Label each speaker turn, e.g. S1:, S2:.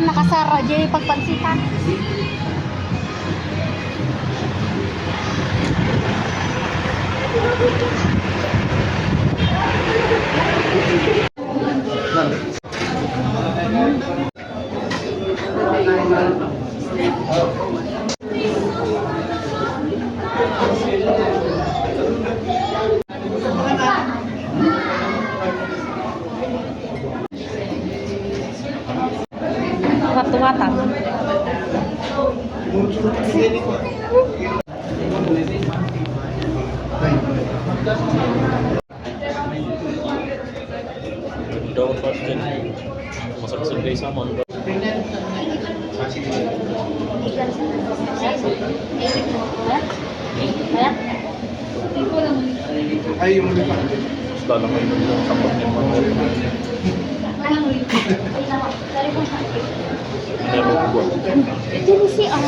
S1: Sara J. Pagpansitan. Tungatan.
S2: Daw pa din. Masaksag kayo sa mga ba?
S3: Ay, yung lima.
S2: Basta lang ng mga Meron ko 对
S1: 不起啊。